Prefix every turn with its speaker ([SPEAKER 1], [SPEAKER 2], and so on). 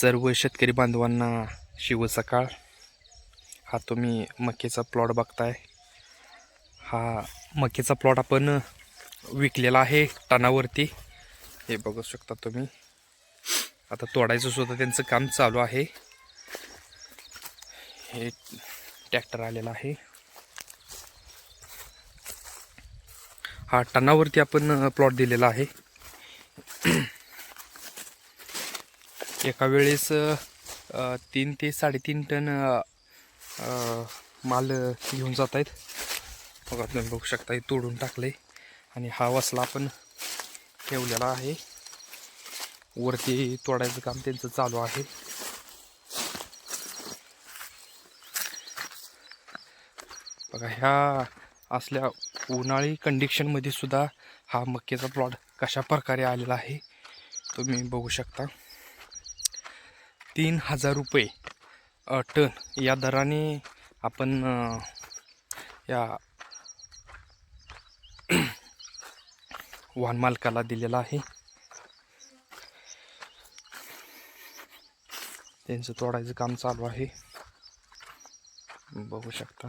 [SPEAKER 1] सर्व शेतकरी बांधवांना शिव सकाळ हा तुम्ही मक्याचा प्लॉट बघताय. हा मक्याचा प्लॉट आपण विकलेला आहे टनावरती. हे बघू शकता तुम्ही. आता तोडायचं सुद्धा त्यांचं काम चालू आहे. हे ट्रॅक्टर आलेला आहे. हा टनावरती आपण प्लॉट दिलेला आहे. एका वेळेस तीन ते साडेतीन टन माल घेऊन जात आहेत बघा तुम्ही बघू शकता हे तोडून आहे आणि हा वसला आपण ठेवलेला आहे. वरती तोडायचं काम त्यांचं चालू आहे. बघा ह्या असल्या उन्हाळी कंडिशनमध्ये सुद्धा हा मक्याचा प्लॉट कशा प्रकारे आलेला आहे तुम्ही बघू शकता. तीन हजार रुपये टन. या दराने आपण या वाहन मालकाला दिलेला आहे. त्यांचं तोडायचं काम चालू आहे. बघू शकता.